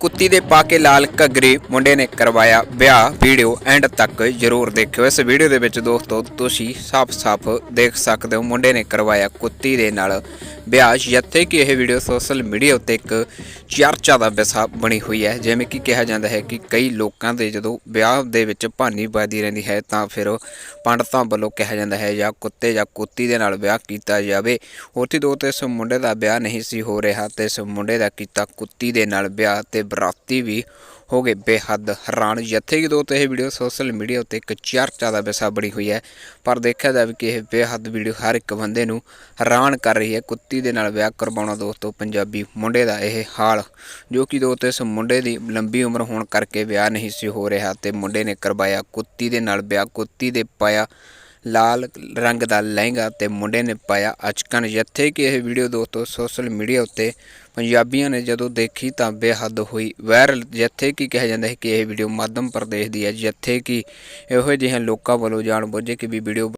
ਕੁੱਤੀ ਦੇ ਪਾ ਕੇ ਲਾਲ ਘੱਗਰੇ ਮੁੰਡੇ ਨੇ ਕਰਵਾਇਆ ਵਿਆਹ। ਵੀਡੀਓ ਐਂਡ ਤੱਕ ਜ਼ਰੂਰ ਦੇਖਿਓ। ਇਸ ਵੀਡੀਓ ਦੇ ਵਿੱਚ ਦੋਸਤੋ, ਤੁਸੀਂ ਸਾਫ਼-ਸਾਫ਼ ਦੇਖ ਸਕਦੇ ਹੋ, ਮੁੰਡੇ ਨੇ ਕਰਵਾਇਆ ਕੁੱਤੀ ਦੇ ਨਾਲ ਵਿਆਹ। ਜਿੱਥੇ ਕਿ ਇਹ ਵੀਡੀਓ ਸੋਸ਼ਲ ਮੀਡੀਆ ਉੱਤੇ ਇੱਕ ਚਰਚਾ ਦਾ ਵਿਸ਼ਾ ਬਣੀ ਹੋਈ ਹੈ। ਜਿਵੇਂ ਕਿ ਕਿਹਾ ਜਾਂਦਾ ਹੈ ਕਿ ਕਈ ਲੋਕਾਂ ਦੇ ਜਦੋਂ ਵਿਆਹ ਦੇ ਵਿੱਚ ਭਾਨੀ ਵੱਜਦੀ ਰਹਿੰਦੀ ਹੈ, ਤਾਂ ਫਿਰ ਪੰਡਤਾਂ ਵੱਲੋਂ ਕਿਹਾ ਜਾਂਦਾ ਹੈ, ਜਾਂ ਕੁੱਤੇ ਜਾਂ ਕੁੱਤੀ ਦੇ ਨਾਲ ਵਿਆਹ ਕੀਤਾ ਜਾਵੇ। ਉੱਥੇ ਦੋ ਤੇ ਇਸ ਮੁੰਡੇ ਦਾ ਵਿਆਹ ਨਹੀਂ ਸੀ ਹੋ ਰਿਹਾ ਤੇ ਇਸ ਮੁੰਡੇ ਦਾ ਕੀਤਾ ਕੁੱਤੀ ਦੇ ਨਾਲ ਵਿਆਹ ਤੇ ਬਰਾਤੀ ਵੀ ਹੋ ਗਏ ਬੇਹੱਦ ਹੈਰਾਨ। ਜਿੱਥੇ ਕਿ ਦੋ ਇਹ ਵੀਡੀਓ ਸੋਸ਼ਲ ਮੀਡੀਆ ਉੱਤੇ ਇੱਕ ਚਰਚਾ ਦਾ ਵਿਸ਼ਾ ਬਣੀ ਹੋਈ ਹੈ, ਪਰ ਦੇਖਿਆ ਜਾਵੇ ਕਿ ਇਹ ਬੇਹੱਦ ਵੀਡੀਓ ਹਰ ਇੱਕ ਬੰਦੇ ਨੂੰ ਹੈਰਾਨ ਕਰ ਰਹੀ ਹੈ। ਕੁੱਤੀ ਦੇ ਨਾਲ ਵਿਆਹ ਕਰਵਾਉਣਾ ਦੋਸਤੋ, ਪੰਜਾਬੀ ਮੁੰਡੇ ਦਾ ਇਹ ਹਾਲ, ਜੋ ਕਿ ਦੋ ਤੇ ਇਸ ਮੁੰਡੇ ਦੀ ਲੰਬੀ ਉਮਰ ਹੋਣ ਕਰਕੇ ਵਿਆਹ ਨਹੀਂ ਸੀ ਹੋ ਰਿਹਾ ਤੇ ਮੁੰਡੇ ਨੇ ਕਰਵਾਇਆ ਕੁੱਤੀ ਦੇ ਨਾਲ ਵਿਆਹ, ਕੁੱਤੀ ਦੇ ਪਾਇਆ ਲਾਲ ਰੰਗ ਦਾ ਲਹਿੰਗਾ ਤੇ ਮੁੰਡੇ ਨੇ ਪਾਇਆ ਅਚਕਨ ਜਿੱਥੇ ਕਿ ਇਹ ਵੀਡੀਓ ਦੋਸਤੋ ਸੋਸ਼ਲ ਮੀਡੀਆ ਉੱਤੇ ਪੰਜਾਬੀਆਂ ਨੇ ਜਦੋਂ ਦੇਖੀ ਤਾਂ ਬੇਹੱਦ ਹੋਈ ਵਾਇਰਲ। ਜਿੱਥੇ ਕਿ ਕਿਹਾ ਜਾਂਦਾ ਹੈ ਕਿ ਇਹ ਵੀਡੀਓ ਮਾਧਮ ਪ੍ਰਦੇਸ਼ ਦੀ ਹੈ। ਜਿੱਥੇ ਕਿ ਇਹੋ ਜਿਹੇ ਲੋਕਾਂ ਵੱਲੋਂ ਜਾਣ ਬੁੱਝ ਕੇ ਵੀ ਵੀਡੀਓ